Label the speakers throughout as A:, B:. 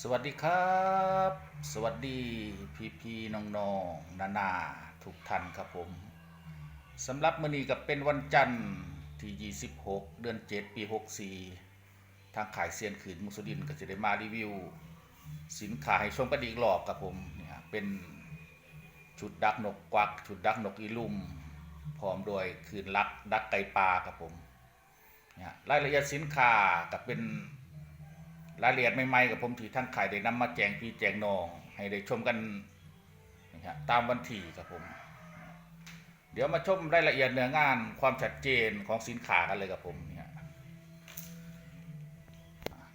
A: สวัสดีครับ สวัสดีพี่พี่น้องๆนานา ทุกท่านครับผมสำหรับมื้อนี้ก็เป็นวันจันทร์ที่ 26 เดือน 7 ปี 64 ทางขายเซียนขืนมุสลินก็จะได้มารีวิว สินค้าให้ชมกันอีกรอบครับผมเนี่ยเป็นชุดดักนกกวัก ชุดดักนกอีลุ่มพร้อมด้วยคืนลักดักไก่ปลาครับผมเนี่ยรายละเอียดสินค้าก็เป็น รายละเอียดใหม่ๆกับผมที่ทั้งขายได้นำมาแจงพี่แจงนองให้ได้ชมกันนะฮะตามวันที่ครับผม เดี๋ยวมาชมรายละเอียดเนื้องานความชัดเจนของสินค้ากันเลยครับผมเนี่ย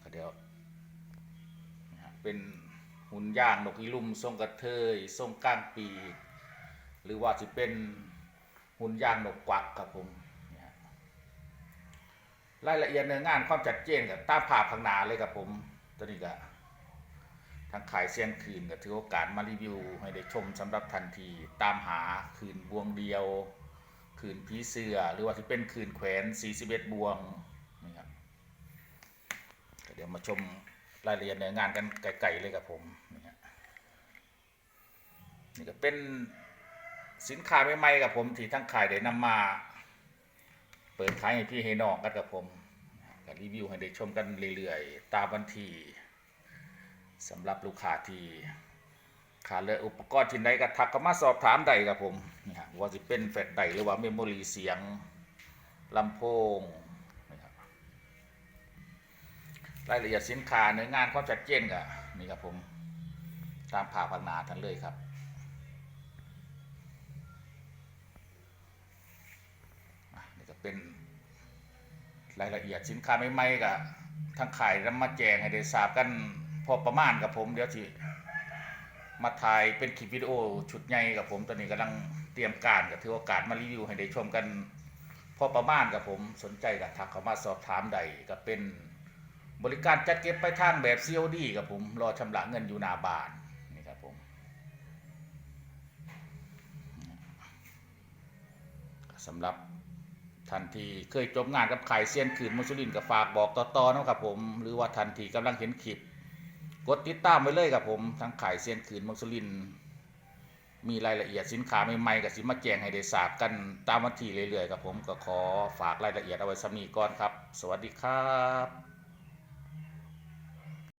A: ก็เดี๋ยวเป็นหุ่นย่างนกอีลุ่มทรงกระเทยทรงก้างปี หรือว่าจะเป็นหุ่นย่างนกกวักครับผม รายละเอียดเนื้องานความชัดเจนกับตามภาพข้างหน้าเลยครับผมตอนนี้ก็ทางขายเสียงคืนก็ถือโอกาสมารีวิว ให้ได้ชมสำหรับทันที ตามหาคืนบวงเดียว คืนผีเสือหรือว่าที่เป็นคืนแขวน41บวงนี่ครับเดี๋ยวมาชมรายละเอียดเนื้องานกันไกลๆเลยครับผมนี่ฮะนี่ก็เป็นสินค้าใหม่ๆกับผมที่ทั้งขายได้นำมา เปิดขายให้พี่ให้น้องกันกับผมก็รีวิวให้ได้ชมกันเรื่อยๆ ตามวันที่สำหรับลูกค้าที่ขาดเลยอุปกรณ์ชิ้นใดก็ทักเข้ามาสอบถามได้ครับผมว่าจะเป็นแฟลชไดหรือว่าเมมโมรีเสียงลำโพงนะครับรายละเอียดสินค้าเนื้องานความชัดเจนก็นี่ครับผม ตามผ่าพังนาทันเลยครับ อะนี่ก็ เป็นรายละเอียดสินค้าใหม่ๆกับทางขายนำมาแจงให้ได้ทราบกันพอประมาณกับผมเดี๋ยวที่มาถ่ายเป็นคลิปวิดีโอชุดใหญ่กับผมตอนนี้กำลังเตรียมการกับถือโอกาสมารีวิวให้ได้ชมกัน พอประมาณกับผมสนใจกับทักเข้ามาสอบถามใดก็เป็นบริการจัดเก็บไปทางแบบ COD กับผมรอชำระเงินอยู่หน้าบ้านนี่ครับผมสำหรับ ทันทีเคยจบงานกับไข่เซียนขืนมุสลินกับฝากบอกต่อๆนะครับผม หรือว่าทันทีกำลังเห็นคลิป กดติดตามไว้เลยครับผมทั้งไข่เซียนขืนมุสลิน มีรายละเอียดสินค้าใหม่ๆกับสิมาแจงให้ได้ทราบกันตามวันที่เรื่อยๆครับผมก็ขอฝากรายละเอียดเอาไว้สำนีก่อนครับ สวัสดีครับ